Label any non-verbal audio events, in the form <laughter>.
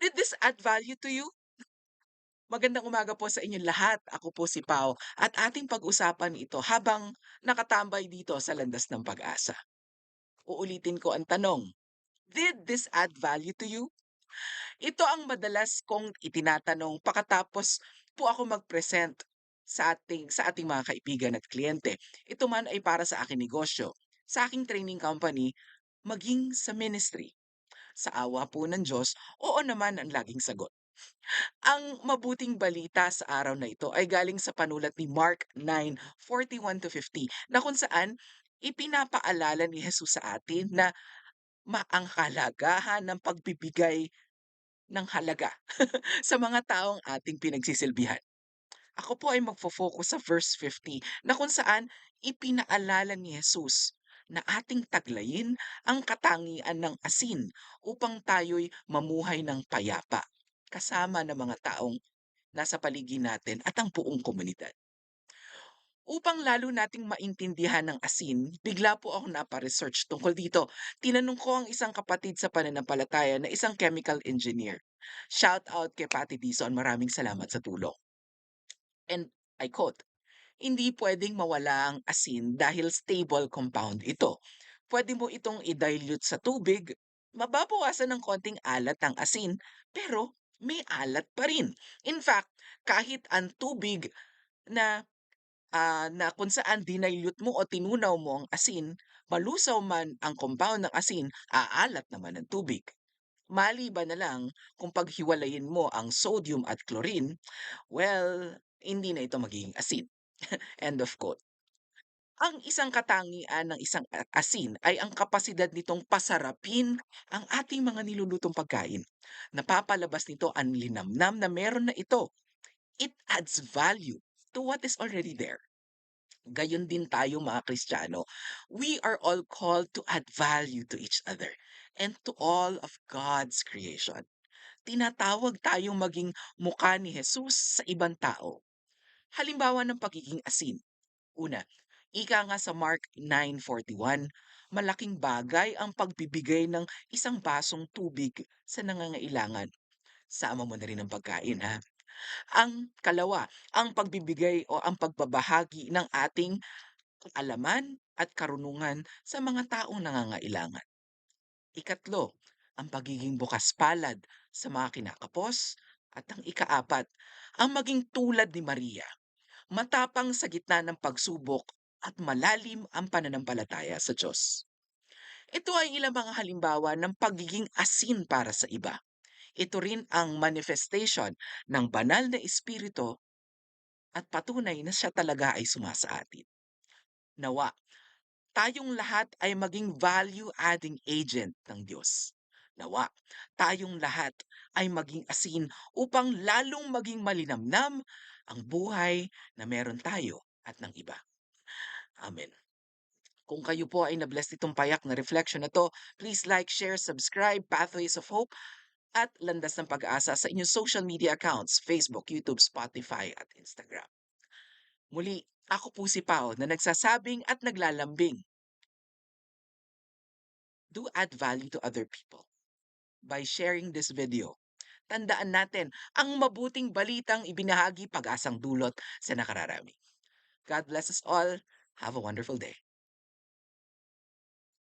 Did this add value to you? Magandang umaga po sa inyong lahat. Ako po si Pao at ating pag-usapan ito habang nakatambay dito sa landas ng pag-asa. Uulitin ko ang tanong, did this add value to you? Ito ang madalas kong itinatanong pagkatapos po ako mag-present sa ating sa ating mga kaibigan at kliyente. Ito man ay para sa aking negosyo, sa aking training company, maging sa ministry. Sa awa po ng Diyos, oo naman ang laging sagot. Ang mabuting balita sa araw na ito ay galing sa panulat ni Mark 9:41-50 na kung saan ipinapaalala ni Jesus sa atin na ma ang kahalagahan ng pagbibigay ng halaga <laughs> sa mga taong ating pinagsisilbihan. Ako po ay magfo-focus sa verse 50 na kung saan ipinaalala ni Jesus na ating taglayin ang katangian ng asin upang tayo'y mamuhay ng payapa kasama ng mga taong nasa paligid natin at ang buong komunidad. Upang lalo nating maintindihan ng asin, bigla po ako napa-research tungkol dito. Tinanong ko ang isang kapatid sa pananampalataya na isang chemical engineer. Shout out kay Patty Dizon, maraming salamat sa tulong. And I quote, hindi pwedeng mawala ang asin dahil stable compound ito. Pwede mo itong i-dilute sa tubig, mababawasan ng konting alat ng asin, pero may alat pa rin. In fact, kahit ang tubig na ah, na kung saan dinilute mo o tinunaw mo ang asin, malusaw man ang compound ng asin, aalat naman ang tubig. Maliban na lang kung paghiwalayin mo ang sodium at chlorine, well, hindi na ito magiging asin. <laughs> End of quote. Ang isang katangian ng isang asin ay ang kapasidad nitong pasarapin ang ating mga nilulutong pagkain. Napapalabas nito ang linamnam na meron na ito. It adds value to what is already there. Gayon din tayo mga Kristiyano. We are all called to add value to each other and to all of God's creation. Tinatawag tayong maging mukha ni Jesus sa ibang tao. Halimbawa ng pagiging asin. Una, ika nga sa Mark 9.41, malaking bagay ang pagbibigay ng isang basong tubig sa nangangailangan. Sama mo na rin ang pagkain ha. Ang kalawa, ang pagbibigay o ang pagbabahagi ng ating kaalaman at karunungan sa mga taong nangangailangan. Ikatlo, ang pagiging bukas palad sa mga kinakapos. At ang ikaapat, ang maging tulad ni Maria, matapang sa gitna ng pagsubok at malalim ang pananampalataya sa Diyos. Ito ay ilang mga halimbawa ng pagiging asin para sa iba. Ito rin ang manifestation ng banal na espiritu at patunay na siya talaga ay sumasa atin. Nawa, tayong lahat ay maging value-adding agent ng Diyos. Nawa, tayong lahat ay maging asin upang lalong maging malinamnam ang buhay na meron tayo at ng iba. Amen. Kung kayo po ay na-bless nitong payak na reflection na to, please like, share, subscribe, Pathways of Hope, at Landas ng Pag-asa sa inyong social media accounts, Facebook, YouTube, Spotify, at Instagram. Muli, ako po si Pao na nagsasabing at naglalambing. Do add value to other people by sharing this video. Tandaan natin, ang mabuting balitang ibinahagi pag-asang dulot sa nakararami. God bless us all. Have a wonderful day.